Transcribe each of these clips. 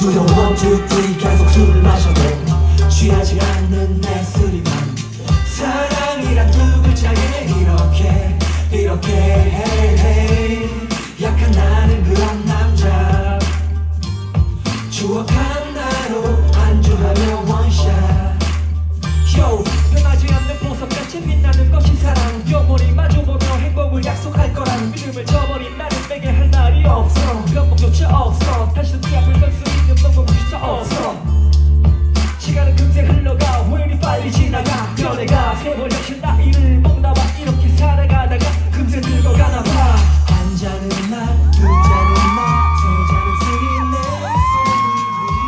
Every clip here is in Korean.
The one, two, three 계속 술을 마셔도 취하지 않는 내 술이만 지나가 변해가 세월 역시 나이를 먹나 봐. 이렇게 살아가다가 금세 늙어가나 봐. 한 잔은 맛두 잔은 맛세 잔은 술이 내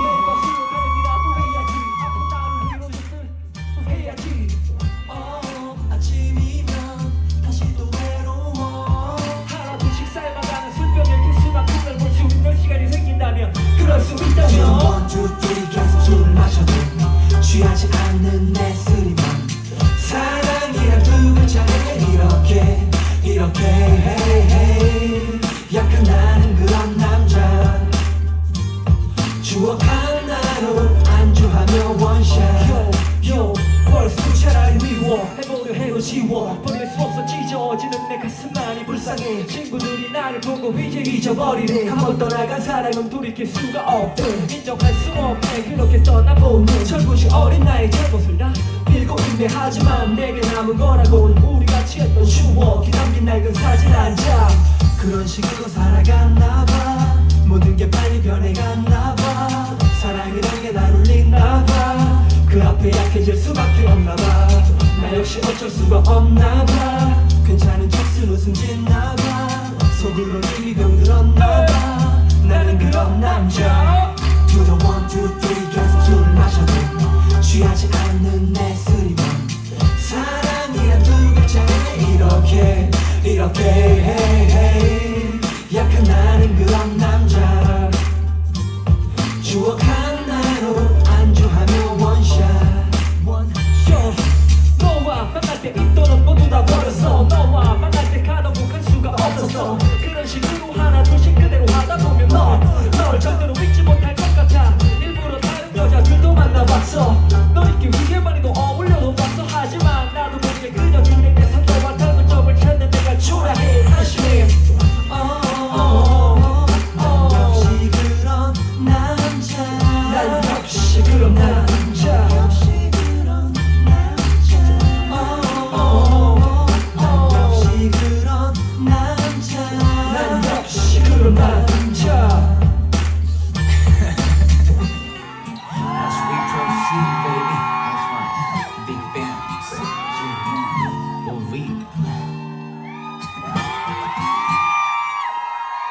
매일 밤새워 다름이라도 해야지. 아픈 나를 위로해줄 또 해야지. 어, 아침이면 다시 또 외로워. 하나 둘씩 삶아가는 술병에 개수만큼을 볼수 있는 시간이 생긴다면. 그럴 수 있다면. One, two, three 계속 술을 마셔도 취하지 않는 내 이렇게 hey, hey. 약한 나는 그런 남자. 추억 하나로 안주하며 원샷. 요요 벌써 차라리 미워. 해보려 해도 지워. 버릴 수 없어 찢어지는 내 가슴만이 불쌍해. 친구들이 나를 보고 이제 잊어버리래 한번 떠나간 사랑은 돌이킬 수가 없대. 인정할 수 없네 그렇게 떠나보는 철부시 어린 나의 잘못을 다 빌고 있네. 하지만 내게 남은 거라곤 우 리 같이 했던 추억이 담긴 낡은 사진 한 장. 그런 식으로 살아갔나 봐. 모든 게 빨리 변해갔나 봐. 사랑이란 게 날 울리나 봐그 앞에 약해질 수밖에 없나 봐나 역시 어쩔 수가 없나 봐. 괜찮은 척스 웃음 짓나 봐. 속으로 이미 병들었나 봐. 나는 그런 남자. To the one, two, three 계속 술을 마셔도 취하지 않는 이렇게 hey, hey, 약한 나는 그런 남자. 추억한 나로 안주하며 원샷 원샷 너와 만날 때 입도는 모두 다 버렸어. 너와 만날 때 가다 못갈 수가 없었어. 그런 식으로 하나 둘씩 그대로 하다 보면 너널 절대로 잊지 못